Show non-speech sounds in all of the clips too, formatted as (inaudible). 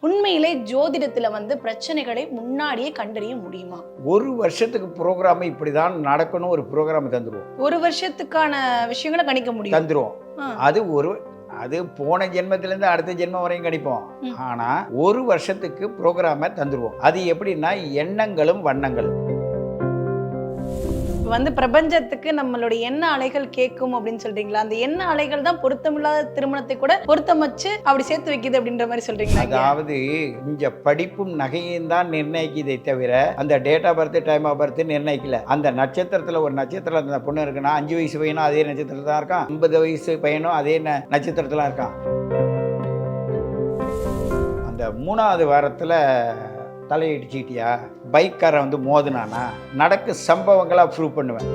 உண்மையிலே ஜோதிடத்துல வந்து பிரச்சனைகளை முன்னாடியே கண்டறிய முடியுமா? ஒரு வருஷத்துக்கு ப்ரோக்ராம் இப்படி தான் நடக்கணும் ஒரு ப்ரோக்ராம் தந்துருவோம். ஒரு வருஷத்துக்கான விஷயங்களை கணிக்க முடியும். தந்துருவோம். அது ஒரு அது போன ஜென்மத்திலேருந்து அடுத்த ஜென்மம் வரையும் கணிப்போம். ஆனா ஒரு வருஷத்துக்கு ப்ரோக்ராமை தந்துருவோம். அது எப்படின்னா எண்ணங்களும் வண்ணங்களும். வந்து பிரபஞ்சத்துக்கு நம்மளுடைய எண்ண அலைகள் கேட்கும் அப்படின்னு சொல்றீங்களா? அந்த எண்ண அலைகள் தான் பொருத்தமில்லாத திருமணத்தை கூட பொருத்தம் வச்சு அப்படி சேர்த்து வைக்குது அப்படின்ற மாதிரி சொல்றீங்களா அதாவது இங்க படிப்பும் நகையும் தான் நிர்ணயிக்குதே தவிர அந்த date of birth time of birth நிர்ணயிக்கல. அந்த நட்சத்திரத்துல ஒரு நட்சத்திரம் அந்த பொண்ணு இருக்குன்னா அஞ்சு வயசு பையனும் அதே நட்சத்திரத்தில் தான் இருக்கான். ஐம்பது வயசு பையனும் அதே நட்சத்திரத்தில் இருக்கான். அந்த மூணாவது வாரத்தில் தலையிடிச்சிட்டியா பைக்காரன் வந்து மோதுனானா? நடக்கு சம்பவங்களா ப்ரூவ் பண்ணுவேன்.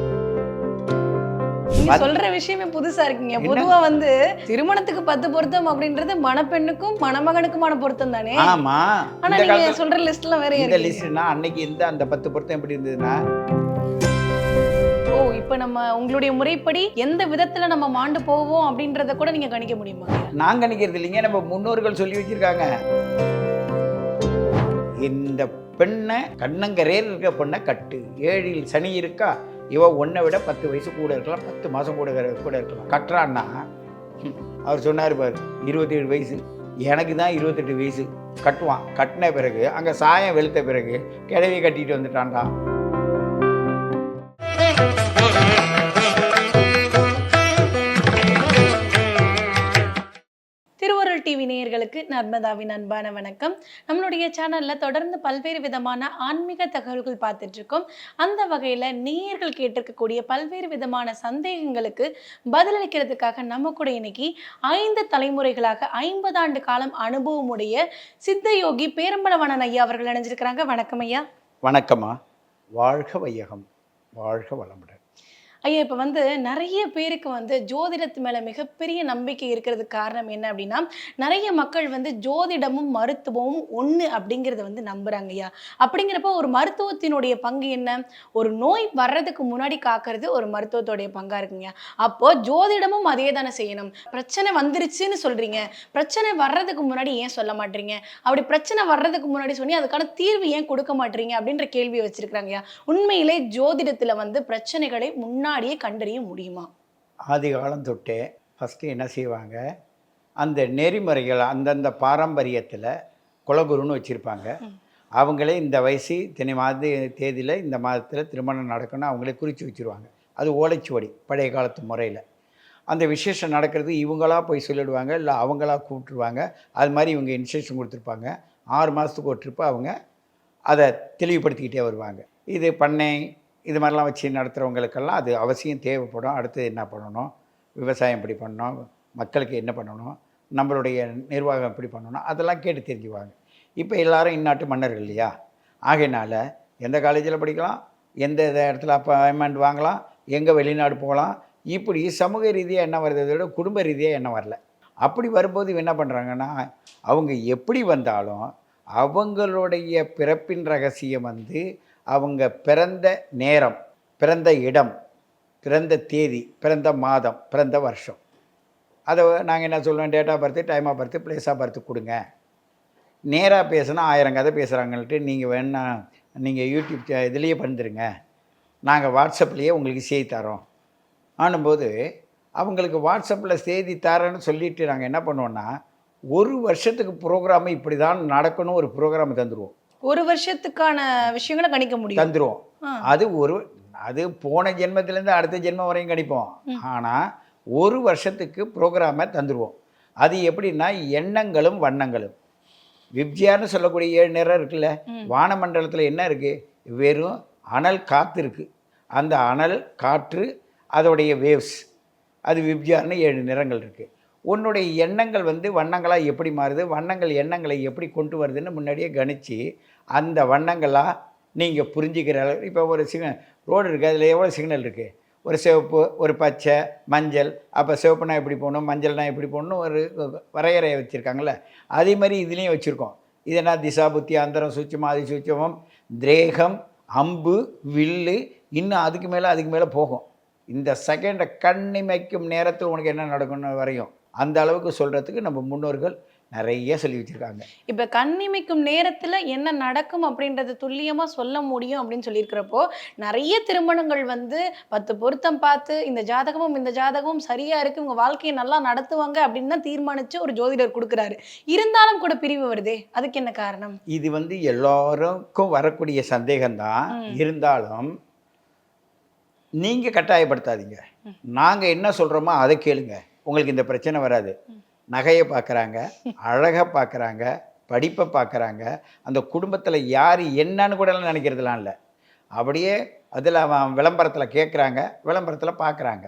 நீங்க சொல்ற விஷயமே புதுசா இருக்கீங்க? பொதுவா வந்து திருமணத்துக்கு பத்து பொருத்தம் அப்படின்றது மணப்பெண்ணுக்கும் மணமகனுக்குமான பொருத்தம் தானே? ஆமா. ஆனா நீங்க சொல்ற லிஸ்ட்லாம் வேற இந்த லிஸ்ட்னா அன்னைக்கு இந்த அந்த பத்து பொருத்தம் எப்படி இருந்ததுன்னா? ஓ இப்ப நம்ம உங்களுடைய முறைப்படி எந்த விதத்துல நம்ம மாண்டு போவோம் அப்படின்றத கூட நீங்க கணிக்க முடியுமா நான் கணிக்கிறது இல்லைங்க. நம்ம முன்னோர்கள் சொல்லி வச்சிருக்காங்க. இந்த பெண்ணை கண்ணங்கரேர் இருக்க பெண்ணை கட்டு. ஏழில் சனி இருக்கா? இவ ஒன்றை விட பத்து வயசு கூட இருக்கலாம் பத்து மாதம் கூட கூட இருக்கலாம். கட்டுறான்னா? அவர் சொன்னார் பாரு இருபத்தேழு வயசு. எனக்கு தான் இருபத்தெட்டு வயசு. கட்டுவான். கட்டின பிறகு அங்கே சாயம் வெளுத்த பிறகு கிழவி கட்டிட்டு வந்துட்டான்டா. நேயர்களுக்கு நர்மதாவின் அன்பான வணக்கம். நம்மளுடைய சேனல்ல தொடர்ந்து பல்வேறு விதமான ஆன்மீக தகவல்கள் பார்த்துட்டு இருக்கோம் அந்த வகையில நேயர்கள் கேட்டிருக்கக்கூடிய பல்வேறு விதமான சந்தேகங்களுக்கு பதிலளிக்கிறதுக்காக நம்ம கூட இன்னைக்கு ஐந்து தலைமுறைகளாக ஐம்பது ஆண்டு காலம் அனுபவமுடைய சித்த யோகி பேரம்பலவனன் ஐயா அவர்கள் இணைஞ்சிருக்கிறாங்க. வணக்கம் ஐயா. வணக்கம்மா. வாழ்க வையகம். வாழ்க வளமுடன். ஐயா இப்போ வந்து நிறைய பேருக்கு வந்து ஜோதிடத்து மேலே மிகப்பெரிய நம்பிக்கை இருக்கிறதுக்கு காரணம் என்ன அப்படின்னா நிறைய மக்கள் வந்து ஜோதிடமும் மருத்துவமும் ஒன்று அப்படிங்கிறத வந்து நம்புகிறாங்க ஐயா. அப்படிங்கிறப்ப ஒரு மருத்துவத்தினுடைய பங்கு என்ன? ஒரு நோய் வர்றதுக்கு முன்னாடி காக்கிறது ஒரு மருத்துவத்தோடைய பங்காக இருக்குங்க அப்போது ஜோதிடமும் அதே தானே செய்யணும். பிரச்சனை வந்துருச்சுன்னு சொல்கிறீங்க பிரச்சனை வர்றதுக்கு முன்னாடி ஏன் சொல்ல மாட்டீங்க? அப்படி பிரச்சனை வர்றதுக்கு முன்னாடி சொன்னி அதுக்கான தீர்வு ஏன் கொடுக்க மாட்டீங்க அப்படின்ற கேள்வியை வச்சிருக்கிறாங்க ஐயா. உண்மையிலே ஜோதிடத்தில் வந்து பிரச்சனைகளை முன்னாடியே கண்டறிய முடியுமா? ஆதி காலம் தொட்டே ஃபஸ்ட்டு என்ன செய்வாங்க? அந்த நெறிமுறைகள் அந்தந்த பாரம்பரியத்தில் குலகுருன்னு வச்சுருப்பாங்க. அவங்களே இந்த வயசு இத்தனை மாத தேதியில் இந்த மாதத்தில் திருமணம் நடக்கணும் அவங்களே குறித்து வச்சுருவாங்க. அது ஓலைச்சுவடி பழைய காலத்து முறையில். அந்த விசேஷம் நடக்கிறது இவங்களா போய் சொல்லிடுவாங்க இல்லை அவங்களா கூப்பிட்டுருவாங்க. அது மாதிரி இவங்க இன்ஸ்ட்ரக்ஷன் கொடுத்துருப்பாங்க. ஆறு மாதத்துக்கு ஒரு ட்ரிப்பு அவங்க அதை தெளிவுபடுத்திக்கிட்டே வருவாங்க. இது பண்ணை இது மாதிரிலாம் வச்சு நடத்துகிறவங்களுக்கெல்லாம் அது அவசியம் தேவைப்படும். அடுத்து என்ன பண்ணணும்? விவசாயம் எப்படி பண்ணணும்? மக்களுக்கு என்ன பண்ணணும்? நம்மளுடைய நிர்வாகம் எப்படி பண்ணணும்? அதெல்லாம் கேட்டு தெரிஞ்சுவாங்க இப்போ எல்லாரும் இந்நாட்டு மன்னர்கள் இல்லையா? ஆகையினால எந்த காலேஜில் படிக்கலாம்? எந்த இடத்துல அப்பாயின்மெண்ட் வாங்கலாம்? எங்கே வெளிநாடு போகலாம்? இப்படி சமூக ரீதியாக என்ன வருதை? விட குடும்ப ரீதியாக என்ன வரல? அப்படி வரும்போது என்ன பண்ணுறாங்கன்னா அவங்க எப்படி வந்தாலும் அவங்களுடைய பிறப்பின் ரகசியம் வந்து அவங்க பிறந்த நேரம் பிறந்த இடம் பிறந்த தேதி பிறந்த மாதம் பிறந்த வருஷம். அதை நாங்கள் என்ன சொல்லுவோம்? Date of birth time of birth place of birth கொடுங்க. நேராக பேசுனா ஆயிரம் கதை பேசுகிறாங்கள்ட்டு நீங்கள் வேணா நீங்கள் யூடியூப் இதுலேயே பண்ணிருங்க நாங்கள் வாட்ஸ்அப்லேயே உங்களுக்கு செய்தி தரோம். ஆனும்போது அவங்களுக்கு வாட்ஸ்அப்பில் செய்தி தரேன்னு சொல்லிவிட்டு நாங்கள் என்ன பண்ணுவோன்னா ஒரு வருஷத்துக்கு ப்ரோக்ராமு இப்படி தான் நடக்கணும் ஒரு ப்ரோக்ராம் தந்துடுவோம் ஒரு வருஷத்துக்கான விஷயங்களை கணிக்க முடியும். தந்துடுவோம் ஆ. அது ஒரு அது போன ஜென்மத்திலேருந்து அடுத்த ஜென்மம் வரையும் கணிப்போம். ஆனால் ஒரு வருஷத்துக்கு ப்ரோக்ராமை தந்துடுவோம் அது எப்படின்னா எண்ணங்களும் வண்ணங்களும். விப்ஜியான்னு சொல்லக்கூடிய ஏழு நிறம் இருக்குல்ல. வானமண்டலத்தில் என்ன இருக்குது வெறும் அனல் காற்று இருக்குது அந்த அனல் காற்று அதோடைய வேவ்ஸ் அது விப்ஜியார்னு ஏழு நிறங்கள் இருக்குது உன்னுடைய எண்ணங்கள் வந்து வண்ணங்களாக எப்படி மாறுது? வண்ணங்கள் எண்ணங்களை எப்படி கொண்டு வருதுன்னு முன்னாடியே கணிச்சு அந்த வண்ணங்களாக நீங்கள் புரிஞ்சுக்கிற அளவு இப்போ ஒரு சிக்னல் ரோடு இருக்குது அதில் எவ்வளோ சிக்னல் இருக்குது ஒரு சிவப்பு ஒரு பச்சை மஞ்சள். அப்போ சிவப்புனா எப்படி போகணும் மஞ்சள்னா எப்படி போகணும் ஒரு வரையறையை வச்சுருக்காங்கல்ல. அதே மாதிரி இதுலேயும் வச்சுருக்கோம். இதனா திசா புத்தி அந்தரம் சூட்சம் அதி சூட்சமம் திரேகம் அம்பு வில்லு இன்னும் அதுக்கு மேலே அதுக்கு மேலே போகும். இந்த செகண்டை கண்ணிமைக்கும் நேரத்தில் உனக்கு என்ன நடக்கும்னு வரையும். அந்த அளவுக்கு சொல்கிறதுக்கு நம்ம முன்னோர்கள் நிறைய சொல்லி வச்சுருக்காங்க. இப்ப கண்ணிமைக்கும் நேரத்துல என்ன நடக்கும் அப்படின்றத துல்லியமா சொல்ல முடியும் அப்படின்னு சொல்லியிருக்கிறப்போ நிறைய திருமணங்கள் வந்து பத்து பொருத்தம் பார்த்து இந்த ஜாதகமும் இந்த ஜாதகமும் சரியா இருக்கு உங்க வாழ்க்கையை நல்லா நடத்துவாங்க அப்படின்னு தான் தீர்மானிச்சு ஒரு ஜோதிடர் கொடுக்குறாரு. இருந்தாலும் கூட பிரிவு வருதே அதுக்கு என்ன காரணம்? இது வந்து எல்லாருக்கும் வரக்கூடிய சந்தேகம்தான். ம். இருந்தாலும் நீங்கள் கட்டாயப்படுத்தாதீங்க. நாங்கள் என்ன சொல்கிறோமோ அதை கேளுங்க. உங்களுக்கு இந்த பிரச்சனை வராது. நகையை பார்க்குறாங்க அழகை பார்க்குறாங்க படிப்பை பார்க்குறாங்க அந்த குடும்பத்தில் யார் என்னன்னு கூடலாம் நினைக்கிறதுலாம் இல்லை. அப்படியே அதில் அவன் விளம்பரத்தில் கேட்குறாங்க விளம்பரத்தில் பார்க்குறாங்க.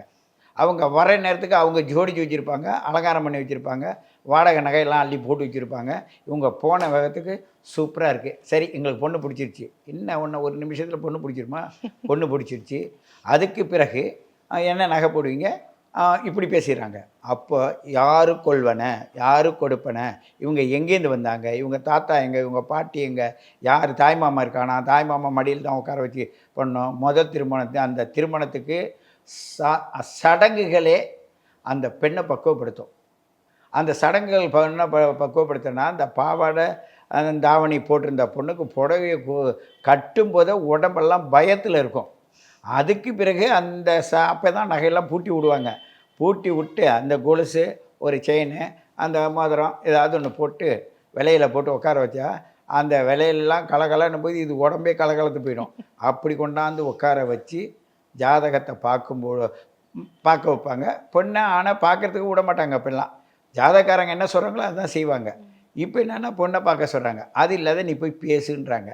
அவங்க வர நேரத்துக்கு அவங்க ஜோடிச்சு வச்சுருப்பாங்க அலங்காரம் பண்ணி வச்சுருப்பாங்க வாடகை நகையெல்லாம் அள்ளி போட்டு வச்சுருப்பாங்க. இவங்க போன வேகத்துக்கு சூப்பராக இருக்குது சரி எங்களுக்கு பொண்ணு பிடிச்சிருச்சு. என்ன ஒன்று ஒரு நிமிஷத்தில் பொண்ணு பிடிச்சிருமா? பொண்ணு பிடிச்சிருச்சு. அதுக்கு பிறகு என்ன நகை போடுவீங்க? இப்படி பேசிடுறாங்க. அப்போ யாரு கொள்வன? யாரு கொடுப்பன? இவங்க எங்கேருந்து வந்தாங்க? இவங்க தாத்தா எங்கே? இவங்க பாட்டி எங்கே? யார் தாய்மாமா இருக்கானா? தாய்மாமா மடியில் தான் உட்கார வச்சு பண்ணோம். முதல் திருமணத்தை அந்த திருமணத்துக்கு ச சடங்குகளே அந்த பெண்ணை பக்குவப்படுத்தும். அந்த சடங்குகள் பெண்ணை ப பக்குவப்படுத்தினா அந்த பாவாடை அந்த தாவணி போட்டிருந்த பொண்ணுக்கு புடவையை கட்டும் கட்டும்போதே உடம்பெல்லாம் பயத்தில் இருக்கும். அதுக்கு பிறகு அந்த ச அப்போ தான் நகையெல்லாம் பூட்டி விடுவாங்க. பூட்டி விட்டு அந்த கொலுசு ஒரு செயின் அந்த மோதிரம் ஏதாவது ஒன்று போட்டு விலையில போட்டு உட்கார வச்சா அந்த விலையிலலாம் கலகலன்னு போய் இது உடம்பே கலகலத்து போயிடும். அப்படி கொண்டாந்து உட்கார வச்சு ஜாதகத்தை பார்க்கும்போது பார்க்க வைப்பாங்க. பொண்ணை ஆனால் பார்க்கறதுக்கு விட மாட்டாங்க அப்படிலாம். ஜாதகாரங்க என்ன சொல்கிறாங்களோ அதுதான் செய்வாங்க. இப்போ என்னென்னா பொண்ணை பார்க்க சொல்கிறாங்க அது இல்லாத நீ போய் பேசுன்றாங்க.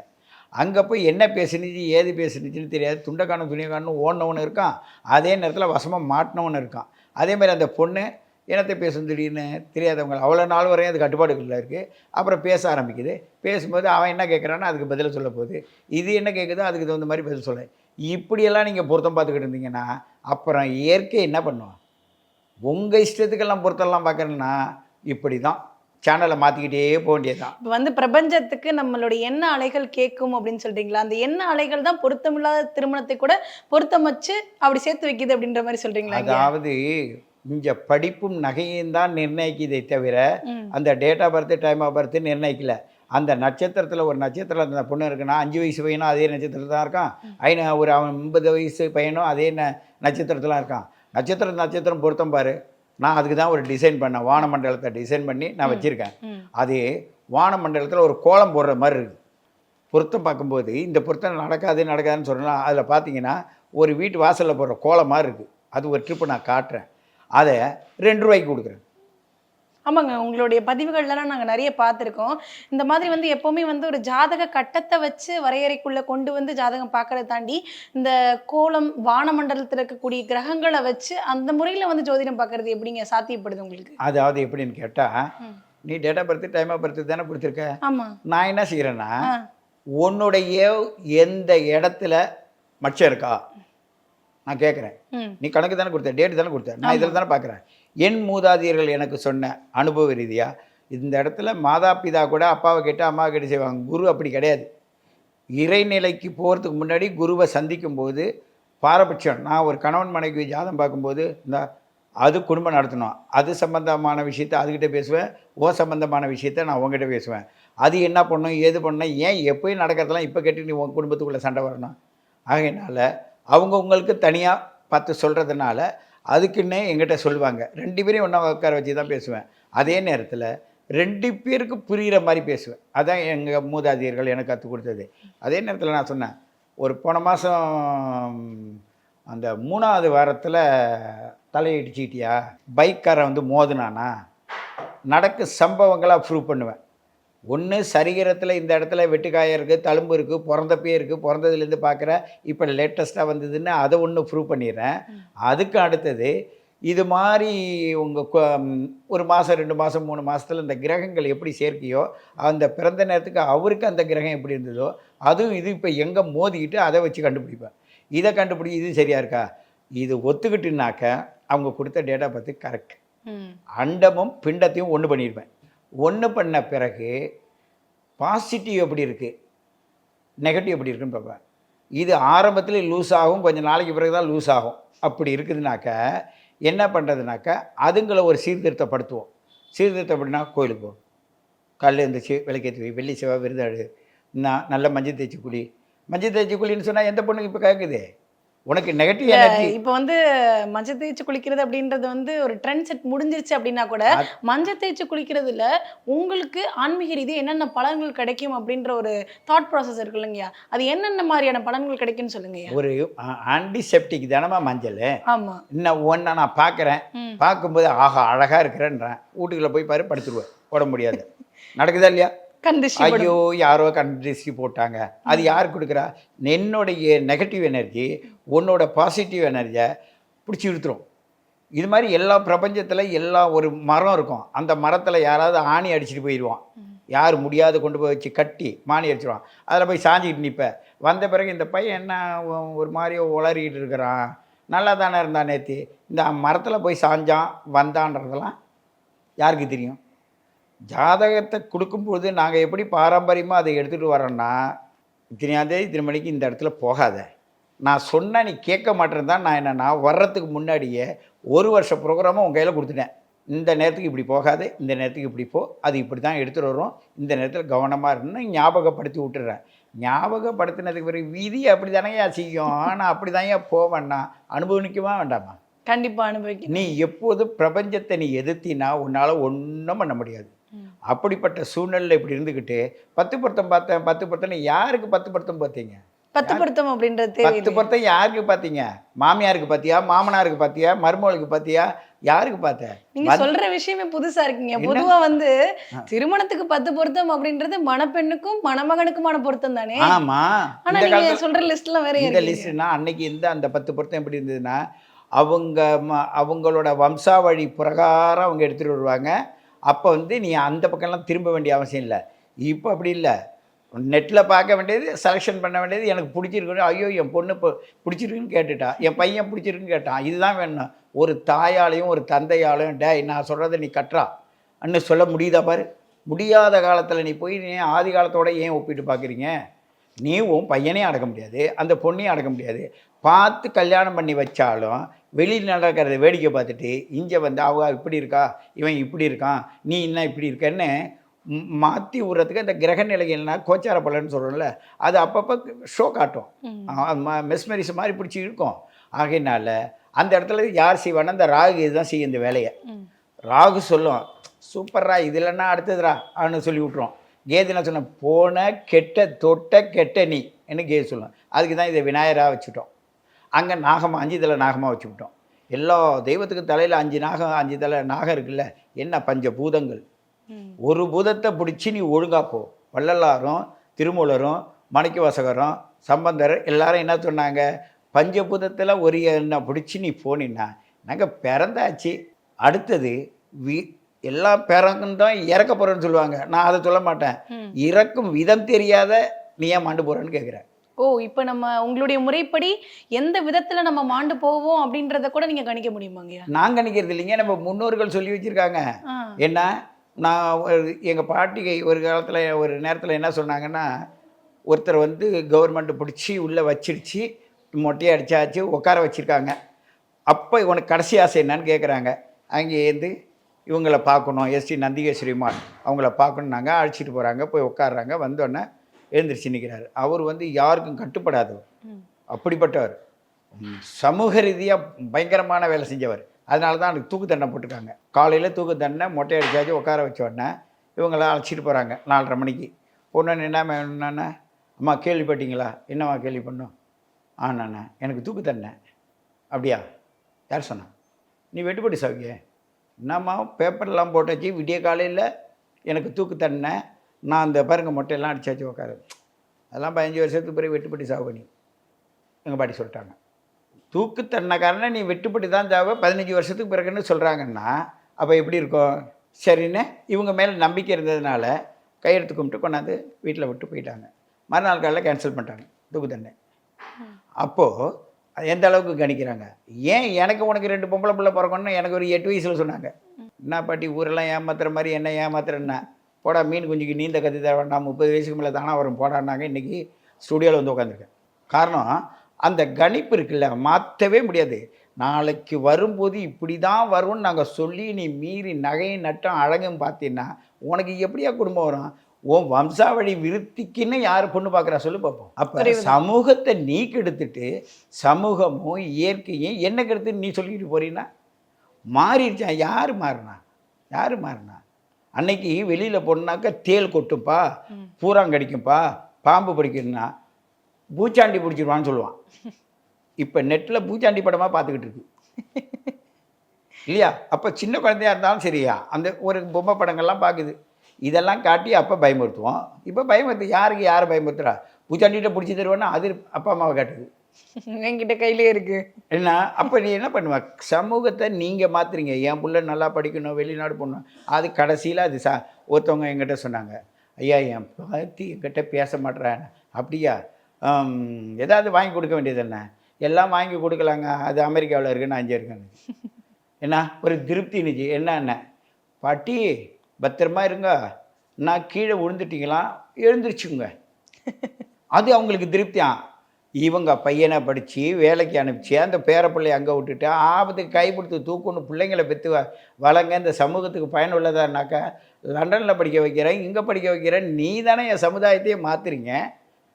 அங்கே போய் என்ன பேசுனுச்சு ஏது பேசுனுச்சுன்னு தெரியாது. துண்டக்கானும் துணியக்கானும் ஓடினவனு இருக்கான். அதே நேரத்தில் வசமாக மாட்டினவனு இருக்கான். அதே மாதிரி அந்த பொண்ணு என்னத்தை பேசும் திடீர்னு தெரியாதவங்க அவ்வளோ நாள் வரையும் அது கட்டுப்பாடுகளில் இருக்குது அப்புறம் பேச ஆரம்பிக்குது. பேசும்போது அவன் என்ன கேட்குறானோ அதுக்கு பதில் சொல்ல போகுது. இது என்ன கேட்குதோ அதுக்கு தகுந்த மாதிரி பதில் சொல்ல. இப்படியெல்லாம் நீங்கள் பொருத்தம் பார்த்துக்கிட்டு இருந்தீங்கன்னா அப்புறம் இயற்கை என்ன பண்ணுவோம் உங்கள் இஷ்டத்துக்கெல்லாம் பொருத்தம்லாம் பார்க்குறேன்னா இப்படி தான் சேனலை மாற்றிக்கிட்டே போக வேண்டியதுதான். இப்ப வந்து பிரபஞ்சத்துக்கு நம்மளுடைய எண்ண அலைகள் கேட்கும் அப்படின்னு சொல்றீங்களா? அந்த எண்ண அலைகள் தான் பொருத்தமில்லாத திருமணத்தை கூட பொருத்தம் வச்சு அப்படி சேர்த்து வைக்குது அப்படின்ற மாதிரி சொல்றீங்களா ஐயா? அதாவது இங்கே படிப்பும் நகையும் தான் நிர்ணயிக்குதே தவிர. அந்த date of birth time of birth நிர்ணயிக்கல. அந்த நட்சத்திரத்தில் ஒரு நட்சத்திரம் அந்த பொண்ணு இருக்குன்னா அஞ்சு வயசு பையனும் அதே நட்சத்திரத்தில் தான் இருக்கான். ஐநா ஒரு அவன் ஐம்பது வயசு பையனும் அதே ந நட்சத்திரத்தில் இருக்கான். நட்சத்திரம் நட்சத்திரம் பொருத்தம் பாரு. நான் அதுக்கு தான் ஒரு டிசைன் பண்ணேன் வானமண்டலத்தை டிசைன் பண்ணி நான் வச்சுருக்கேன். அது வானமண்டலத்தில் ஒரு கோலம் போடுற மாதிரி இருக்குது பொருத்தம் பார்க்கும்போது இந்த பொருத்தம் நடக்காது நடக்காதுன்னு சொல்லலாம் அதில் பார்த்தீங்கன்னா ஒரு வீட்டு வாசலில் போடுற கோலம் மாதிரி இருக்குது அது ஒரு ட்ரிப்பு நான் காட்டுறேன். அதை ரெண்டு ரூபாய்க்கு கொடுக்குறேன். ஆமாங்க உங்களுடைய பதிவுகள்லாம் நாங்க நிறைய பார்த்துருக்கோம். இந்த மாதிரி வந்து எப்பவுமே வந்து ஒரு ஜாதக கட்டத்தை வச்சு வரையறைக்குள்ள கொண்டு வந்து ஜாதகம் பார்க்கறத தாண்டி இந்த கோலம் வானமண்டலத்தில் இருக்கக்கூடிய கிரகங்களை வச்சு அந்த முறையில வந்து ஜோதிடம் பார்க்கறது எப்படிங்க? சாத்தியப்படுது உங்களுக்கு? அதாவது எப்படின்னு கேட்டால். நீ date of birth time of birth தானே கொடுத்துருக்க? ஆமா. நான் என்ன செய்கிறேன்னா. உன்னுடைய எந்த இடத்துல மச்சம் இருக்கா? நான் கேட்குறேன். நீ கணக்கு தானே கொடுத்த டேட் தானே கொடுத்த. நான் இதில் தானே பார்க்குறேன். என் மூதாதையர்கள் எனக்கு சொன்ன அனுபவ ரீதியாக இந்த இடத்துல மாதா பிதா கூட அப்பாவை கேட்டு அம்மாவை கேட்டு செய்வாங்க. குரு அப்படி கிடையாது. இறைநிலைக்கு போகிறதுக்கு முன்னாடி குருவை சந்திக்கும் போது பாரபட்சம் நான் ஒரு கணவன் மனைவி ஜாதம் பார்க்கும்போது இந்த அது குடும்பம் நடத்தணும். அது சம்பந்தமான விஷயத்த அதுக்கிட்ட பேசுவேன் ஓ சம்பந்தமான விஷயத்த நான் உங்ககிட்ட பேசுவேன். அது என்ன பண்ணும் ஏது பண்ணும் ஏன் எப்போயும் நடக்கிறதெல்லாம் இப்போ கேட்டு நீ உன் குடும்பத்துக்குள்ளே சண்டை வரணும். ஆகையினால அவங்க உங்களுக்கு தனியாக பார்த்து சொல்கிறதுனால அதுக்குன்னே எங்கிட்ட சொல்லுவாங்க. ரெண்டு பேரையும் ஒன்றா உட்கார வச்சு தான் பேசுவேன். அதே நேரத்தில் ரெண்டு பேருக்கு புரிகிற மாதிரி பேசுவேன். அதான் எங்கள் மூதாதையர்கள் எனக்கு கற்றுக் கொடுத்தது. அதே நேரத்தில் நான் சொன்னேன் ஒரு போன மாதம் அந்த மூணாவது வாரத்தில் தலையிடிச்சிட்டியா பைக்காரன் வந்து மோதுனானா? நடக்க சம்பவங்களாக ப்ரூவ் பண்ணுவேன். ஒன்று சரீரத்தில் இந்த இடத்துல வெட்டுக்காயம் இருக்குது தழும்பு இருக்குது பிறந்தப்பே இருக்குது பிறந்ததுலேருந்து பார்க்குற இப்போ லேட்டஸ்ட்டாக வந்ததுன்னு அதை ஒன்று ப்ரூவ் பண்ணிடுறேன். அதுக்கு அடுத்தது இது மாதிரி உங்கள் ஒரு மாதம் ரெண்டு மாதம் மூணு மாதத்தில் இந்த கிரகங்கள் எப்படி சேர்க்கையோ அந்த பிறந்த நேரத்துக்கு அவருக்கு அந்த கிரகம் எப்படி இருந்ததோ அதுவும் இது இப்போ எங்கே மோதிக்கிட்டு அதை வச்சு கண்டுபிடிப்பேன். இதை கண்டுபிடி இது சரியாக இருக்கா? இது ஒத்துக்கிட்டுனாக்க அவங்க கொடுத்த டேட்டா பற்றி கரெக்ட் அண்டமும் பிண்டத்தையும் ஒன்று பண்ணியிருப்பேன் ஒன்று பண்ண பிறகு பாசிட்டிவ் எப்படி இருக்குது நெகட்டிவ் எப்படி இருக்குன்னு பார்ப்பேன் இது ஆரம்பத்தில் லூஸ் ஆகும் கொஞ்சம் நாளைக்கு பிறகு தான் லூஸ் ஆகும். அப்படி இருக்குதுனாக்க என்ன பண்ணுறதுனாக்க அதுங்களை ஒரு சீர்திருத்தப்படுத்துவோம் சீர்திருத்தம் அப்படின்னா கோயிலுக்கு போகும் காலையில் இருந்துச்சு விளக்கேற்றி வை வெள்ளி செவ்வாய் விருதாடு நான் நல்ல மஞ்சள் தேய்ச்சி குழி மஞ்சள் தேய்ச்சி குழின்னு சொன்னால் எந்த பொண்ணுக்கு இப்போ கேட்குது உனக்கு நெகட்டிவ் எனர்ஜி இப்போ வந்து மஞ்சள் தேய்ச்சி குளிக்கிறது அப்படின்றது வந்து ஒரு ட்ரெண்ட் செட் முடிஞ்சிருச்சு அப்படின்னா கூட மஞ்சள் தேய்ச்சி குளிக்கிறதுல உங்களுக்கு ஆன்மீக ரீதியாக என்னென்ன பலன்கள் கிடைக்கும் அப்படின்ற ஒரு தாட் ப்ராசஸ் இருக்கு இல்லைங்கய்யா? அது என்னென்ன மாதிரியான பலன்கள் கிடைக்கும்னு சொல்லுங்கய்யா? ஒரு ஆன்டிசெப்டிக் தானமா மஞ்சள். ஆமா. இன்னும் ஒன்றை நான் பார்க்குறேன். பார்க்கும்போது ஆஹா அழகாக இருக்கிறேன்றேன். வீட்டுக்குள்ளே போய் பாரு படுத்துருவேன். போட முடியாது. நடக்குதா இல்லையா? கண்டிஷன் ஐயோ யாரோ கண்டிஷன் போட்டாங்க. அது யார் கொடுக்குறா? என்னுடைய நெகட்டிவ் எனர்ஜி உன்னோட பாசிட்டிவ் எனர்ஜியை பிடிச்சி இழுத்துரும். இது மாதிரி எல்லா பிரபஞ்சத்தில் எல்லா ஒரு மரம் இருக்கும். அந்த மரத்தில் யாராவது ஆணி அடிச்சுட்டு போயிடுவான் யார் முடியாது கொண்டு போய் வச்சு கட்டி மானி அடிச்சிடுவான் அதில் போய் சாஞ்சிக்கிட்டு நிற்பேன் வந்த பிறகு இந்த பையன் என்ன ஒரு மாதிரி உளறிக்கிட்டு இருக்கிறான். நல்லா தானே இருந்தான் நேற்று இந்த மரத்தில் போய் சாஞ்சான் வந்தான்றதெல்லாம் யாருக்கு தெரியும்? ஜாதகத்தை கொடுக்கும்போது நாங்கள் எப்படி பாரம்பரியமாக அதை எடுத்துகிட்டு வரோன்னா இத்தனையாந்தேதி இத்தனை மணிக்கு இந்த இடத்துல போகாத. நான் சொன்னால் நீ கேட்க மாட்டேன்னு தான் நான் என்னன்னா வர்றதுக்கு முன்னாடியே ஒரு வருஷ ப்ரோக்ராமை உங்கள் கையில் கொடுத்துட்டேன். இந்த நேரத்துக்கு இப்படி போகாது இந்த நேரத்துக்கு இப்படி போ அது இப்படி தான் எடுத்துகிட்டு வரும் இந்த நேரத்தில் கவனமாக இருக்குன்னு ஞாபகப்படுத்தி விட்டுறேன். ஞாபகப்படுத்தினதுக்கு பிறகு விதி அப்படி தானேயா செய்யும்? நான் அப்படி தான் போவேன்னா அனுபவிக்கமா வேண்டாமா? கண்டிப்பா அனுபவிக்கணும். நீ எப்போது பிரபஞ்சத்தை நீ எதிர்த்தினா உன்னால் ஒன்றும் பண்ண முடியாது. அப்படிப்பட்ட சூழ்நிலை இப்படி இருந்துக்கிட்டு பத்து பொருத்தம் பார்த்தேன் பத்து பொருத்தம் யாருக்கு பத்து பொருத்தம் பார்த்தீங்க? பத்து பொருத்தம் அப்படின்றது பத்து பொருத்தம் யாருக்கு பார்த்தீங்க? மாமியாருக்கு பார்த்தியா? மாமனாருக்கு பார்த்தியா? மருமகளுக்கு பார்த்தியா? யாருக்கு பார்த்த? நீங்க சொல்ற விஷயமே புதுசா இருக்கீங்க. பொதுவா வந்து திருமணத்துக்கு பத்து பொருத்தம் அப்படின்றது மணப்பெண்ணுக்கும் மணமகனுக்குமான பொருத்தம் தானே? ஆமா. ஆனா நீங்க சொல்ற லிஸ்ட்லாம் வேற இந்த லிஸ்ட்னா அன்னைக்கு இந்த அந்த பத்து பொருத்தம் எப்படி இருந்ததுன்னா அவங்க அவங்களோட வம்சாவழி பிரகாரம் அவங்க எடுத்துகிட்டு வருவாங்க. அப்போ வந்து நீ அந்த பக்கம்லாம் திரும்ப வேண்டிய அவசியம் இல்லை. இப்போ அப்படி இல்லை. நெட்டில் பார்க்க வேண்டியது செலெக்ஷன் பண்ண வேண்டியது எனக்கு பிடிச்சிருக்கு ஐயோ என் பொண்ணு இப்போ பிடிச்சிருக்குன்னு கேட்டுட்டான் என் பையன் பிடிச்சிருக்குன்னு கேட்டான் இதுதான் வேணும். ஒரு தாயாலையும் ஒரு தந்தையாலையும் டே நான் சொல்கிறத நீ கட்டுறா. அன்னு சொல்ல முடியுதா பாரு? முடியாத காலத்தில் நீ போய் நீ ஆதி காலத்தோட ஏன் ஒப்பிட்டு பார்க்குறீங்க நீவும் உன் பையனையும் அடக்க முடியாது அந்த பொண்ணையும் அடக்க முடியாது. பார்த்து கல்யாணம் பண்ணி வச்சாலும் வெளியில் நடக்கிறத வேடிக்கை பார்த்துட்டு இங்கே வந்து அவ இப்படி இருக்கா? இவன் இப்படி இருக்கான். நீ என்ன இப்படி இருக்கன்னு மாற்றி விட்றதுக்கு அந்த கிரக நிலைகள்னா கோச்சார பலன்னு சொல்கிறோம்ல அது அப்பப்போ ஷோ காட்டும். மெஸ்மரிஸ் மாதிரி பிடிச்சி இருக்கும். ஆகையினால அந்த இடத்துல யார் செய்வான்னா அந்த ராகு இதுதான் செய்யும் இந்த வேலையை. ராகு சொல்லும் சூப்பர்ரா இது இல்லைன்னா அடுத்ததுரா? அவனு சொல்லி விட்ருவோம் கேது என்ன சொன்ன போன கெட்ட தொட்ட கெட்ட நீ. என்ன கேது சொல்லும். அதுக்கு தான் இதை விநாயகராக வச்சுட்டோம். அங்கே நாகமாக அஞ்சு தலை நாகமாக வச்சுக்கிட்டோம். எல்லா தெய்வத்துக்கும் தலையில் அஞ்சு நாகம் அஞ்சு தலை நாகம் இருக்குல்ல என்ன பஞ்ச பூதங்கள். ஒரு பூதத்தை பிடிச்சி நீ ஒழுங்கா போ. வள்ளலாரும் திருமூலரும் மணிக்கவாசகரும் சம்பந்தர் எல்லாரும் என்ன சொன்னாங்க? பஞ்சபூதத்தில் ஒரு என்ன பிடிச்சி நீ போனின்னா நாங்கள் பிறந்தாச்சு. அடுத்தது வி எல்லா பிறந்தும் இறக்க போகிறேன்னு சொல்லுவாங்க. நான் அதை சொல்ல மாட்டேன். இறக்கும் விதம் தெரியாத நீ ஏன் மாண்டு போகிறேன்னு கேட்குறேன் ஓ இப்போ நம்ம உங்களுடைய முறைப்படி எந்த விதத்துல நம்ம மாண்டு போவோம் அப்படின்றத கூட நீங்க கணிக்க முடியுமாங்கய்யா நான் கணிக்கிறது இல்லைங்க. நம்ம முன்னோர்கள் சொல்லி வச்சுருக்காங்க. என்ன? நான் எங்கள் பாட்டிகை ஒரு காலத்தில் ஒரு நேரத்தில் என்ன சொன்னாங்கன்னா ஒருத்தர் வந்து கவர்மெண்ட் பிடிச்சி உள்ளே வச்சிருச்சு மொட்டையை அடிச்சாச்சு உட்கார வச்சுருக்காங்க. அப்போ உனக்கு கடைசி ஆசை என்னன்னு கேட்குறாங்க அங்கேருந்து இவங்கள பார்க்கணும். எஸ்டி நந்திகேஸ்வரிமான் அவங்கள பார்க்கணுன்னாங்க அழைச்சிட்டு போகிறாங்க போய் உட்காடுறாங்க வந்தோடனே எழுந்திரிச்சு நிற்கிறாரு அவர் வந்து யாருக்கும் கட்டுப்படாதவர். அப்படிப்பட்டவர். சமூக ரீதியாக பயங்கரமான வேலை செஞ்சவர். அதனால தான் அவனுக்கு தூக்கு தண்டனை போட்டிருக்காங்க. காலையில் தூக்கு தண்டனை மொட்டை அடிச்சாச்சு உட்கார வச்ச உடனே இவங்கள அழைச்சிட்டு போகிறாங்க நாலரை மணிக்கு. பொண்ணு என்ன என்னண்ணா? அம்மா கேள்விப்பட்டீங்களா? என்னம்மா கேள்வி பண்ணோம்? ஆண்ணா எனக்கு தூக்கு தண்டனை. அப்படியா? யார் சொன்னா? நீ வெட்டுப்படி சாவிய என்னம்மா பேப்பர்லாம் போட்டாச்சு விடிய காலையில் எனக்கு தூக்கு தண்டனை. நான் அந்த பாருங்க மொட்டையெல்லாம் அடிச்சாச்சு உட்காரு அதெல்லாம் பதினஞ்சு வருஷத்துக்கு பிறகு வெட்டுப்பட்டி சாவு எங்கள் பாட்டி சொல்லிட்டாங்க. தூக்கு தண்டனைக்காரனை நீ வெட்டுப்பட்டு தான் தேவை பதினஞ்சு வருஷத்துக்கு பிறகுன்னு சொல்கிறாங்கன்னா அப்போ எப்படி இருக்கும்? சரின்னு இவங்க மேலே நம்பிக்கை இருந்ததுனால கையெழுத்து கும்பிட்டு கொண்டாந்து வீட்டில் விட்டு போயிட்டாங்க. மறுநாள் காலையில் கேன்சல் பண்ணிட்டாங்க தூக்கு தண்டனை. அப்போது எந்த அளவுக்கு கணிக்கிறாங்க? ஏன் எனக்கு உனக்கு ரெண்டு பொம்பளை பிள்ளை பிறக்கணும்னு எனக்கு ஒரு எட்டு வயசில் சொன்னாங்க. என்ன பாட்டி ஊரெல்லாம் ஏமாத்துற மாதிரி என்ன ஏமாத்துறேன்னா? போடா மீன் குஞ்சுக்கு நீந்த கற்று தர வேண்டாம் முப்பது வயசுக்கு மேலே தானே வரும் போடான்னாங்க. இன்றைக்கி ஸ்டூடியோவில் வந்து உட்காந்துருக்கேன் காரணம் அந்த கணிப்பு இருக்குல்ல மாற்றவே முடியாது. நாளைக்கு வரும்போது இப்படி தான் வரும்னு நாங்கள் சொல்லி நீ மீறி நகையும் நட்டம் அழகும் பார்த்தீங்கன்னா உனக்கு எப்படியா குடும்பம் வரும்? உன் வம்சாவளி விருத்திக்குன்னு யார் பொண்ணு பார்க்குறா சொல்லு பார்ப்போம் அப்போ. சமூகத்தை நீ கெடுத்துட்டு சமூகமும் இயற்கையும் என்ன கெடுத்துன்னு நீ சொல்லிட்டு போறீன்னா? மாறிடுச்சான் யார் மாறினா? யார் மாறினா? அன்னைக்கு வெளியில் போனாக்கா தேள் கொட்டுப்பா. பூராங்கடிக்கும்ப்பா பாம்பு பிடிக்கணும்னா பூச்சாண்டி பிடிச்சிருவான்னு சொல்லுவான். இப்போ நெட்டில் பூச்சாண்டி படமாக பார்த்துக்கிட்டு இருக்கு. இல்லையா? அப்போ சின்ன குழந்தையா இருந்தாலும் சரியா? அந்த ஒரு பொம்மை படங்கள்லாம் பார்க்குது. இதெல்லாம் காட்டி அப்போ பயமுறுத்துவோம். இப்போ பயமுறுத்து யாருக்கு யார் பயமுறுத்துறா? பூச்சாண்டிகிட்ட பிடிச்சி தருவோன்னா அது அப்பா அம்மாவை காட்டுது. என்கிட்ட கையிலே இருக்கு. என்ன? அப்போ நீ என்ன பண்ணுவ? சமூகத்தை நீங்கள் மாற்றுறீங்க என் புள்ள நல்லா படிக்கணும் வெளிநாடு போகணும். அது கடைசியில் அது சா ஒருத்தவங்க என்கிட்ட சொன்னாங்க. ஐயா என் பத்தி என்கிட்ட பேச மாட்டேறேன் அப்படியா? ஏதாவது வாங்கி கொடுக்க வேண்டியது என்ன? எல்லாம் வாங்கி கொடுக்கலாங்க. அது அமெரிக்காவில் இருக்கு நான் அங்கே இருக்கேன் என்ன? ஒரு திருப்தி இருந்துச்சு என்ன பாட்டி பத்திரமா இருங்க. நான் கீழே விழுந்துட்டீங்களா? எழுந்திரிச்சுங்க (laughs) அது அவங்களுக்கு திருப்தியாம் இவங்க பையனை படித்து வேலைக்கு அனுப்பிச்சு அந்த பேரப்பிள்ளையை அங்கே விட்டுட்டு ஆபத்துக்கு கை கொடுத்து தூக்குன்னு பிள்ளைங்களை பெற்று வ வளங்க இந்த சமூகத்துக்கு பயனுள்ளதானாக்கா லண்டனில் படிக்க வைக்கிறேன் இங்கே படிக்க வைக்கிறேன் நீ தானே என் சமுதாயத்தையே மாற்றுறீங்க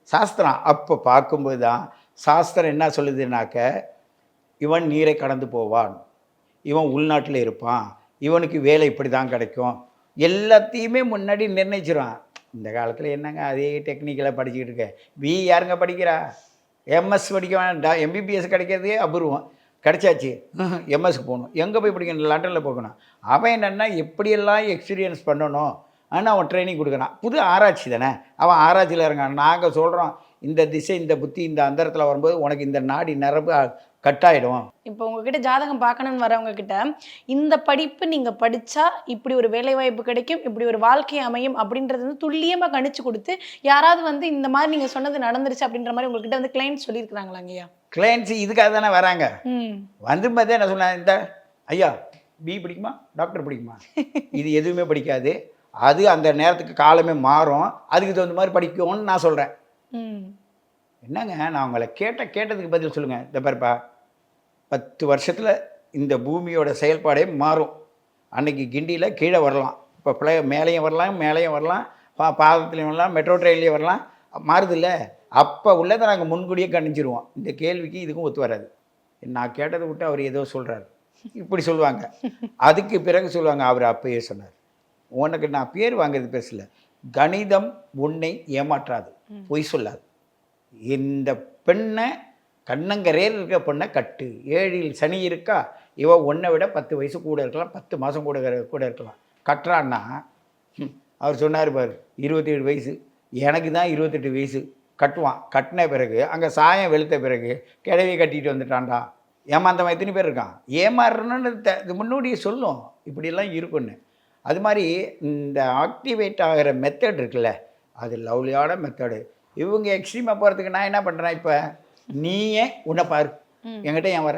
சாஸ்திரம் அப்போ பார்க்கும்போது தான் சாஸ்திரம் என்ன சொல்லுதுனாக்க இவன் நீரை கடந்து போவான் இவன் உள்நாட்டில் இருப்பான் இவனுக்கு வேலை இப்படி தான் கிடைக்கும் எல்லாத்தையுமே முன்னாடி நிர்ணயிச்சிருவான். இந்த காலத்தில் என்னங்க அதே டெக்னிக்கலாக படிச்சுக்கிட்டு இருக்க பி யாருங்க படிக்கிறா? எம்எஸ் படிக்க வேண்டாம் எம்பிபிஎஸ் கிடைக்கிறதே அபூர்வம். கிடைச்சாச்சு. (laughs) எம்எஸ்க்கு போகணும். எங்கே போய் படிக்கணும்? லண்டனில் போகணும். அவன் என்னென்னா எப்படியெல்லாம் எக்ஸ்பீரியன்ஸ் பண்ணணும்? ஆனால் அவன் ட்ரைனிங் கொடுக்குறான். புது ஆராய்ச்சி தானே? அவன் ஆராய்ச்சியில் இருக்கான் நாங்கள் சொல்கிறோம் இந்த திசை இந்த புத்தி இந்த அந்தரத்தில் வரும்போது உனக்கு இந்த நாடி நரம்பு கட்டாயிடும். இப்போ உங்ககிட்ட ஜாதகம் பார்க்கணும்னு வரவங்க கிட்ட இந்த படிப்பு நீங்க படிச்சா இப்படி ஒரு வேலை வாய்ப்பு கிடைக்கும் இப்படி ஒரு வாழ்க்கை அமையும் அப்படின்றது வந்து துல்லியமா கணிச்சு கொடுத்து யாராவது வந்து இந்த மாதிரி நீங்க சொன்னது நடந்துருச்சு அப்படின்ற மாதிரி உங்ககிட்ட வந்து கிளைண்ட் சொல்லியிருக்கிறாங்களா ஐயா கிளைண்ட்ஸ் இதுக்காக தானே வராங்க. ம். வந்து பார்த்தே என்ன சொன்னேன் இந்த ஐயா பி பிடிக்குமா டாக்டர் பிடிக்குமா? (laughs) இது எதுவுமே படிக்காது. அது அந்த நேரத்துக்கு காலமே மாறும். அதுக்கு தகுந்த மாதிரி படிக்கும்னு நான் சொல்கிறேன் என்னங்க நான் உங்களை கேட்ட கேட்டதுக்கு பதில் சொல்லுங்கள் இந்த பாருப்பா பத்து வருஷத்தில் இந்த பூமியோட செயல்பாடே மாறும். அன்னைக்கு கிண்டியில் கீழே வரலாம். இப்போ பிள்ளை மேலேயும் வரலாம் மேலேயும் வரலாம் பா பாதத்துலேயும் வரலாம் மெட்ரோ ட்ரெயின்லேயும் வரலாம். மாறுதில்ல? அப்போ உள்ளதை நாங்கள் முன்கூடியே கணிச்சிருவோம் இந்த கேள்விக்கு இதுக்கும் ஒத்து வராது. நான் கேட்டதை விட்டு அவர் ஏதோ சொல்கிறாரு இப்படி சொல்லுவாங்க. அதுக்கு பிறகு சொல்லுவாங்க அவர் அப்பயே சொன்னார். உனக்கு நான் பேர் வாங்குறது பேசல. கணிதம் உன்னை ஏமாற்றாது. பொய் சொல்லாது. இந்த பெண்ணை கண்ணங்கரேர் இருக்க பொண்ணை கட்டு. ஏழில் சனி இருக்கா? இவ ஒன்றை விட பத்து வயசு கூட இருக்கலாம் பத்து மாதம் கூட கூட இருக்கலாம். கட்டுறான்னா அவர் சொன்னார் பார் இருபத்தேழு வயசு. எனக்கு தான் இருபத்தெட்டு வயசு. கட்டுவான். கட்டின பிறகு அங்கே சாயம் வெளுத்த பிறகு கிடவி கட்டிட்டு வந்துட்டான்டா. ஏமாந்தவன் எத்தனை பேர் இருக்கான்? ஏமாறணும்னு த- இது முன்னோடியே சொல்லும். இப்படியெல்லாம் இருக்குன்னு அது மாதிரி இந்த ஆக்டிவேட் ஆகிற மெத்தட் இருக்குல்ல அது லவ்லியான மெத்தடு இவங்க எக்ஸ்ட்ரீமாக போகிறதுக்கு நான் என்ன பண்ணுறேன் இப்போ? நீயே உன்னை பாரு. என்கிட்ட ஏன் வர?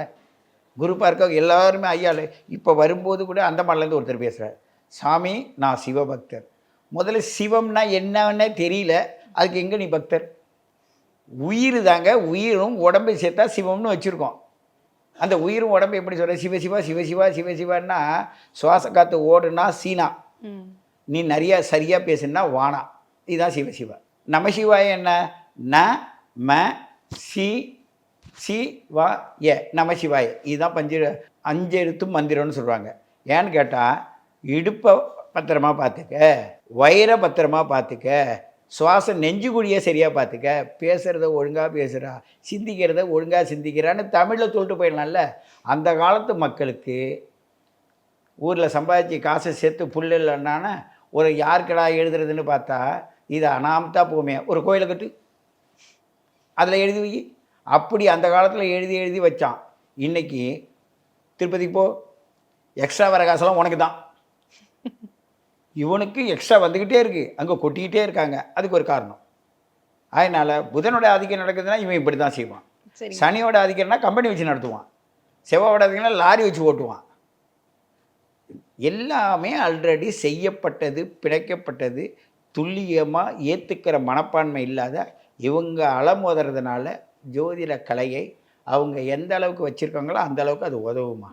குரு பார்க்க எல்லாருமே ஐயாள். இப்போ வரும்போது கூட அந்த மாதிரிலேருந்து ஒருத்தர் பேசுகிறார் சாமி நான் சிவபக்தர். முதல்ல சிவம்னா என்னன்னே தெரியல. அதுக்கு எங்கே நீ பக்தர்? உயிர் தாங்க. உயிரும் உடம்பை சேர்த்தா சிவம்னு வச்சுருக்கோம். அந்த உயிரும் உடம்பு எப்படி சொல்கிற சிவசிவா சிவசிவா சிவசிவான்னா சுவாச காற்று ஓடுனா சீனா. நீ நிறைய சரியாக பேசுனா வானா. இதுதான் சிவசிவா நமசிவாய என்ன? ந ம சி சி வா ஏ நமசிவாய இதுதான் பஞ்சு அஞ்சு எழுத்தும் மந்திரம்னு சொல்கிறாங்க ஏன்னு கேட்டால் இடுப்பை பத்திரமா பார்த்துக்க வயிறை பத்திரமா பார்த்துக்க சுவாசம் நெஞ்சு குழியை சரியாக பார்த்துக்க பேசுகிறத ஒழுங்காக பேசுகிறா சிந்திக்கிறத ஒழுங்காக சிந்திக்கிறான்னு தமிழில் சொல்லிட்டு போயிடலாம்ல. அந்த காலத்து மக்களுக்கு ஊரில் சம்பாதிச்சு காசை சேர்த்து புல் இல்லைன்னா ஒரு யாருக்கடா எழுதுறதுன்னு பார்த்தா இது அனாமத்தா போமே. ஒரு கோயிலை கட்டு. அதில் எழுதி வை அப்படி அந்த காலத்தில் எழுதி எழுதி வச்சான். இன்னைக்கு திருப்பதி போ. எக்ஸ்ட்ரா வர காசெல்லாம் உனக்கு தான். இவனுக்கு எக்ஸ்ட்ரா வந்துக்கிட்டே இருக்கு. அங்கே கொட்டிக்கிட்டே இருக்காங்க. அதுக்கு ஒரு காரணம். அதனால் புதனோட ஆதிக்கம் நடக்குதுன்னா இவன் இப்படி தான் செய்வான். சனியோட ஆதிக்கம்னா கம்பெனி வச்சு நடத்துவான். செவ்வாயோட ஆதிக்கம்னா லாரி வச்சு ஓட்டுவான். எல்லாமே ஆல்ரெடி செய்யப்பட்டது பிழைக்கப்பட்டது துல்லியமாக ஏற்றுக்கிற மனப்பான்மை இல்லாத இவங்க அலமோதுறதுனால ஜோதிட கலையை அவங்க எந்த அளவுக்கு வச்சுருக்காங்களோ அந்த அளவுக்கு அது உதவுமா?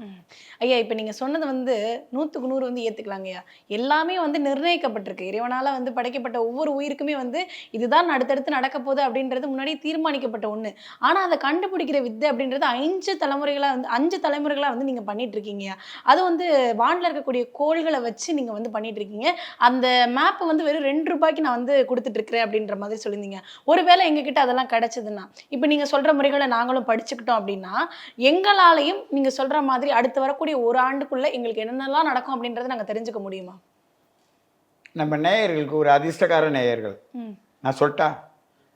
ஐயா இப்போ நீங்கள் சொன்னது வந்து நூற்றுக்கு நூறு வந்து ஏற்றுக்கலாங்க ஐயா. எல்லாமே வந்து நிர்ணயிக்கப்பட்டிருக்கு. இறைவனால் வந்து படைக்கப்பட்ட ஒவ்வொரு உயிருக்குமே வந்து இதுதான் அடுத்தடுத்து நடக்க போகுது அப்படின்றது முன்னாடி தீர்மானிக்கப்பட்ட ஒன்று ஆனால் அதை கண்டுபிடிக்கிற வித்தை அப்படின்றது அஞ்சு தலைமுறைகளாக வந்து அஞ்சு தலைமுறைகளாக வந்து நீங்கள் பண்ணிகிட்ருக்கீங்க அது வந்து வானில் இருக்கக்கூடிய கோள்களை வச்சு நீங்கள் வந்து பண்ணிகிட்ருக்கீங்க இருக்கீங்க அந்த மேப்பை வந்து வெறும் ரெண்டு ரூபாய்க்கு நான் வந்து கொடுத்துட்ருக்குறேன் அப்படின்ற மாதிரி சொல்லியிருந்தீங்க ஒருவேளை எங்ககிட்ட அதெல்லாம் கிடச்சதுன்னா இப்போ நீங்கள் சொல்கிற முறைகளை நாங்களும் படிச்சுக்கிட்டு படிச்சுக்கிட்டோம் அப்படின்னா எங்களாலையும் நீங்க சொல்ற மாதிரி அடுத்து வரக்கூடிய ஒரு ஆண்டுக்குள்ள எங்களுக்கு என்னென்னலாம் நடக்கும் அப்படின்றத நாங்க தெரிஞ்சுக்க முடியுமா? நம்ம நேயர்களுக்கு ஒரு அதிர்ஷ்டக்கார நேயர்கள். நான் சொல்லிட்டா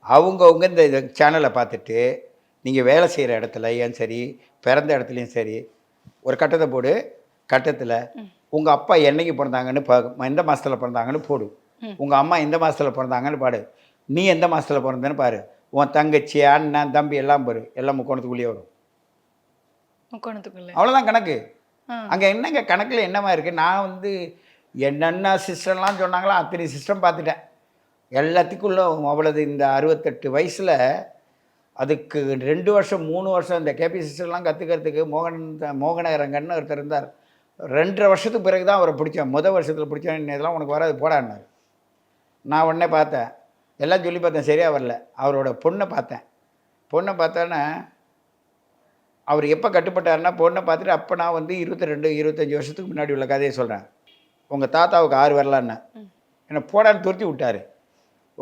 அவங்கவுங்க இந்த இது சேனலை பார்த்துட்டு நீங்கள் வேலை செய்கிற இடத்துல ஏன் சரி பிறந்த இடத்துலையும் சரி ஒரு கட்டத்தை போடு கட்டத்தில் உங்கள் அப்பா என்னைக்கு பிறந்தாங்கன்னு எந்த மாதத்தில் பிறந்தாங்கன்னு போடு. உங்கள் அம்மா எந்த மாதத்தில் பிறந்தாங்கன்னு பாடு. நீ எந்த மாதத்தில் பிறந்தன்னு பாரு. உன் தங்கச்சி அண்ணன் தம்பி எல்லாம் பாரு. எல்லாம் முக்கோணத்துக்குள்ளேயே வரும். முக்கோணத்துக்குள்ள. அவ்வளோதான் கணக்கு. அங்கே என்னங்க கணக்கில் என்னமா இருக்குது நான் வந்து என்னென்ன சிஸ்டம்லாம் சொன்னாங்களோ அத்தனை சிஸ்டம் பார்த்துட்டேன். எல்லாத்துக்குள்ள அவ்வளவு இந்த அறுபத்தெட்டு வயசில் அதுக்கு ரெண்டு வருஷம் மூணு வருஷம் இந்த கேபி சிஸ்டம்லாம் கற்றுக்கிறதுக்கு மோகன் மோகனரங்கன்னு ஒருத்தர் இருந்தார். ரெண்டரை வருஷத்துக்கு பிறகு தான் அவரை பிடிச்சேன். முதல் வருஷத்தில் பிடிச்சேன். இதெல்லாம் உனக்கு வராது. போடான்னாரு நான் உடனே பார்த்தேன். எல்லாம் சொல்லி பார்த்தேன் சரியாக வரல. அவரோட பொண்ணை பார்த்தேன். பொண்ணை பார்த்தோன்னே அவர் எப்போ கட்டுப்பட்டாருன்னா பொண்ணை பார்த்துட்டு அப்போ நான் வந்து இருபத்தி ரெண்டு இருபத்தஞ்சி வருஷத்துக்கு முன்னாடி உள்ள கதையை சொல்கிறேன் உங்கள் தாத்தாவுக்கு ஆறு வரலான்னு. என்னை போடான்னு துரத்தி விட்டாரு.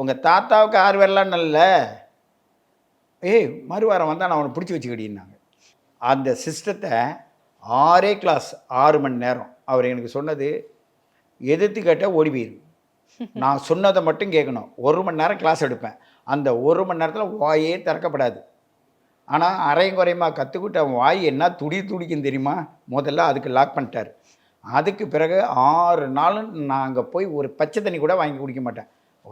உங்கள் தாத்தாவுக்கு ஆறு வரலான்னு இல்லை ஏய் மறுவாரம் வந்தால் நான் அவனை பிடிச்சி வச்சுக்கிடின்னாங்க. அந்த சிஸ்டத்தை ஆறே கிளாஸ் ஆறு மணி நேரம். அவர் எனக்கு சொன்னது எதிர்த்து கேட்டால் ஓடி போயிரு. (laughs) நான் சொன்னதை மட்டும் கேட்கணும். ஒரு மணி நேரம் கிளாஸ் எடுப்பேன். அந்த ஒரு மணி நேரத்தில் வாயே திறக்கப்படாது. ஆனால் அரையும் குறையுமா கற்றுக்கிட்ட அவன் வாய் என்ன துடி துடிக்கும் தெரியுமா? முதல்ல அதுக்கு லாக் பண்ணிட்டார். அதுக்கு பிறகு ஆறு நாளும் நான் அங்கே போய் ஒரு பச்சை தண்ணி கூட வாங்கி குடிக்க மாட்டேன்.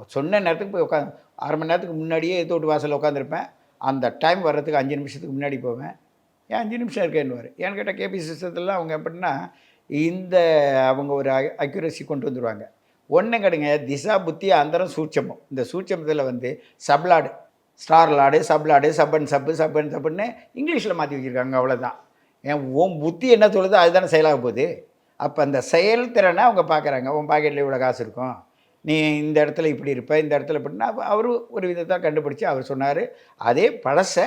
சொன்ன நேரத்துக்கு போய் உட்காந்து அரை மணி நேரத்துக்கு முன்னாடியே தோட்டு வாசலில் உட்காந்துருப்பேன். அந்த டைம் வர்றதுக்கு அஞ்சு நிமிஷத்துக்கு முன்னாடி போவேன். ஏன் அஞ்சு நிமிஷம் இருக்கேன்னுவார். ஏன்னு கேட்டால் கேபி சிஸ்டத்துலாம் அவங்க எப்படின்னா இந்த அவங்க ஒரு அக்யூரசி கொண்டு வந்துடுவாங்க ஒன்று கிடைங்க திசா புத்தி அந்தரம் சூட்சமம். இந்த சூட்சமத்தில் வந்து சப்லாடு ஸ்டார் லாடு சப்லாடு சப்பன் சப்பு சப்பன் சப்புன்னு இங்கிலீஷில் மாற்றி வச்சுருக்காங்க அவ்வளோதான் ஏன் உன் புத்தி என்ன சொல்லுதோ அதுதானே செயலாக போகுது. அப்போ அந்த செயல்திறனை அவங்க பார்க்குறாங்க உன் பாக்கெட்டில் இவ்வளோ காசு இருக்கும். நீ இந்த இடத்துல இப்படி இருப்ப இந்த இடத்துல இப்படின்னா அவர் ஒரு விதத்தை கண்டுபிடிச்சி அவர் சொன்னார். அதே பழசை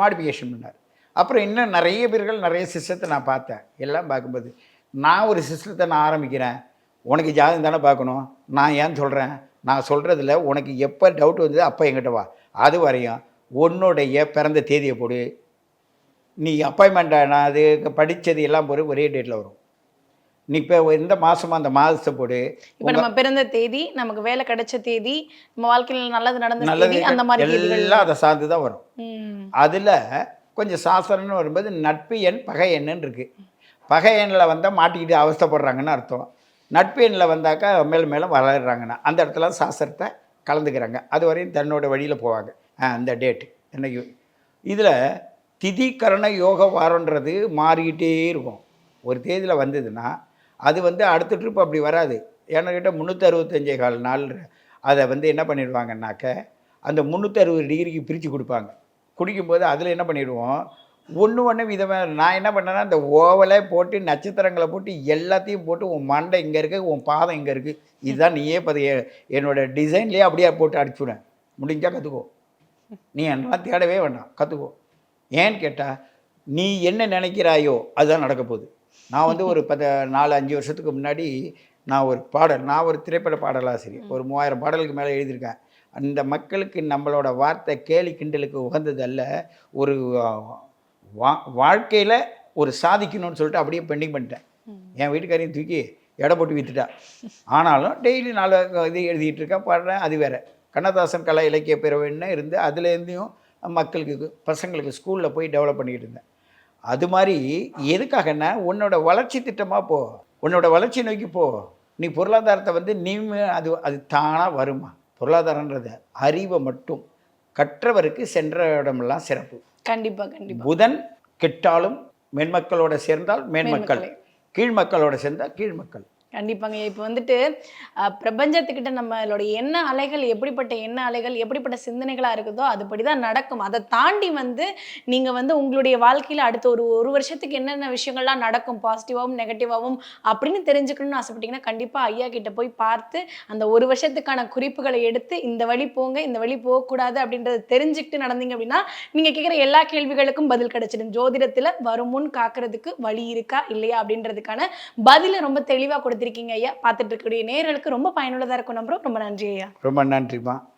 மாடிஃபிகேஷன் பண்ணார். அப்புறம் இன்னும் நிறைய பேர்கள் நிறைய சிஸ்டத்தை நான் பார்த்தேன். எல்லாம் பார்க்கும்போது நான் ஒரு சிஸ்டத்தை நான் ஆரம்பிக்கிறேன். உனக்கு ஜாதகம் தானே பார்க்கணும். நான் ஏன் சொல்கிறேன் நான் சொல்கிறதுல உனக்கு எப்போ டவுட் வந்தது அப்போ என்கிட்ட வா. அது வரையும் உன்னுடைய பிறந்த தேதியை போடு. நீ அப்பாயின்மெண்ட் நான் அது படித்தது எல்லாம் போடு ஒரே டேட்டில் வரும். நீ இப்போ எந்த மாதமோ அந்த மாதத்தை போடு. இப்ப நம்ம பிறந்த தேதி நமக்கு வேலை கிடைச்ச தேதி நம்ம வாழ்க்கையில நல்லது நடந்த நல்லது அந்த மாதிரி எல்லாம் அதை சார்ந்து தான் வரும். அதில் கொஞ்சம் சாஸ்திரம்னு வரும்போது நட்பு எண் பகை எண்ணுன்னு இருக்குது பகை எண்ணில் வந்தால் மாட்டிக்கிட்டு அவஸ்தைப்படுறாங்கன்னு அர்த்தம். நட்பு வந்தாக்கா மேலும் மேலும் வளர்கிறாங்கன்னா அந்த இடத்துல சாஸ்திரத்தை கலந்துக்கிறாங்க. அது வரையும் தன்னோட வழியில் போவாங்க. ஆ, அந்த டேட் என்னைக்கு இதில் திதி கரண யோக வாரன்றது மாறிக்கிட்டே இருக்கும். ஒரு தேதியில் வந்ததுன்னா அது வந்து அடுத்த ட்ரிப் அப்படி வராது. ஏன்னா கிட்ட முந்நூற்றி அறுபத்தஞ்சே கால் நாள். அதை வந்து என்ன பண்ணிடுவாங்கன்னாக்க அந்த முந்நூற்றி அறுபது டிகிரிக்கு பிரித்து கொடுப்பாங்க. குடிக்கும்போது அதில் என்ன பண்ணிடுவோம்? ஒன்று ஒன்று விதமாக நான் என்ன பண்ணேன்னா இந்த ஓவலை போட்டு நட்சத்திரங்களை போட்டு எல்லாத்தையும் போட்டு உன் மண்டை இங்கே இருக்கு உன் பாதம் இங்கே இருக்குது இதுதான் நீயே பதி என்னோட டிசைன்லேயே அப்படியே போட்டு அடிச்சுவிடேன் முடிஞ்சால் கற்றுக்கோ நீ என்னெல்லாம் தேடவே வேண்டாம். கற்றுக்கோ ஏன்னு கேட்டால் நீ என்ன நினைக்கிறாயோ அதுதான் நடக்க போகுது. நான் வந்து ஒரு பத நாலு அஞ்சு வருஷத்துக்கு முன்னாடி நான் ஒரு பாடல் நான் ஒரு திரைப்பட பாடலாசிரியர். ஒரு மூவாயிரம் பாடலுக்கு மேலே எழுதியிருக்கேன். அந்த மக்களுக்கு நம்மளோட வார்த்தை கேலி கிண்டலுக்கு உகந்தது அல்ல. ஒரு வா வாழ்க்கையில் ஒரு சாதிக்கணும்னு சொல்லிட்டு அப்படியே பெண்டிங் பண்ணிட்டேன். என் வீட்டுக்காரையும் தூக்கி எடை போட்டு வித்துட்டா. ஆனாலும் டெய்லி நாலு இது எழுதிட்டு இருக்கேன் பாடுறேன் அது வேற. கண்ணதாசன் கலை இலக்கிய பிறவைன்னு இருந்து அதுலேருந்தையும் மக்களுக்கு பசங்களுக்கு ஸ்கூலில் போய் டெவலப் பண்ணிக்கிட்டு இருந்தேன். அது மாதிரி எதுக்காகன்னா உன்னோட வளர்ச்சி திட்டமாக போ. உன்னோட வளர்ச்சி நோக்கி போ. நீ பொருளாதாரத்தை வந்து நீ அது அது தானாக வருமா? பொருளாதாரன்றது அறிவை மட்டும். கற்றவருக்கு சென்ற இடமெல்லாம் சிறப்பு. கண்டிப்பா கண்டிப்பா. புதன் கெட்டாலும் மென்மக்களோட சேர்ந்தால் மேன்மக்கள். மேன்மக்களே. கீழ்மக்களோட சேர்ந்தால் கீழ்மக்கள். கண்டிப்பாங்க. இப்போ வந்துட்டு பிரபஞ்சத்துக்கிட்ட நம்மளுடைய எண்ண அலைகள் எப்படிப்பட்ட எண்ண அலைகள் எப்படிப்பட்ட சிந்தனைகளாக இருக்குதோ அதுபடி தான் நடக்கும். அதை தாண்டி வந்து நீங்கள் வந்து உங்களுடைய வாழ்க்கையில் அடுத்த ஒரு ஒரு வருஷத்துக்கு என்னென்ன விஷயங்கள்லாம் நடக்கும்? பாசிட்டிவாகவும் நெகட்டிவாகவும் அப்படின்னு தெரிஞ்சுக்கணும்னு ஆசைப்பட்டீங்கன்னா கண்டிப்பாக ஐயா கிட்ட போய் பார்த்து அந்த ஒரு வருஷத்துக்கான குறிப்புகளை எடுத்து இந்த வழி போங்க இந்த வழி போகக்கூடாது அப்படின்றத தெரிஞ்சுக்கிட்டு நடந்தீங்க அப்படின்னா நீங்கள் கேட்குற எல்லா கேள்விகளுக்கும் பதில் கிடைச்சிடும். ஜோதிடத்தில் வரும் முன் காக்கிறதுக்கு வழி இருக்கா இல்லையா அப்படின்றதுக்கான பதிலை ரொம்ப தெளிவாக கொடுத்து கொடுத்துருக்கீங்க ஐயா. பார்த்துட்டு இருக்கக்கூடிய நேர்களுக்கு ரொம்ப பயனுள்ளதாக இருக்கும் நம்புறோம். ரொம்ப நன்றி ஐயா. ரொம்ப நன்றிம்மா.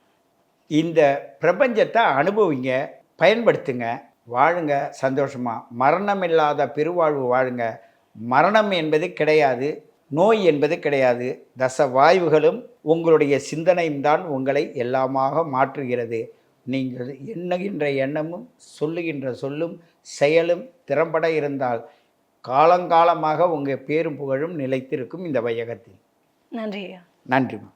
இந்த பிரபஞ்சத்தை அனுபவிங்க பயன்படுத்துங்க வாழுங்க சந்தோஷமா. மரணம் இல்லாத பெருவாழ்வு வாழுங்க. மரணம் என்பது கிடையாது நோய் என்பது கிடையாது. தச வாயுகளும் உங்களுடைய சிந்தனையும் தான் உங்களை எல்லாமாக மாற்றுகிறது. நீங்கள் எண்ணுகின்ற எண்ணமும் சொல்லுகின்ற சொல்லும் செயலும் திறம்பட இருந்தால் காலங்காலமாக உங்கள் பேரும் புகழும் நிலைத்திருக்கும் இந்த வையகத்தில். நன்றி நன்றிம்மா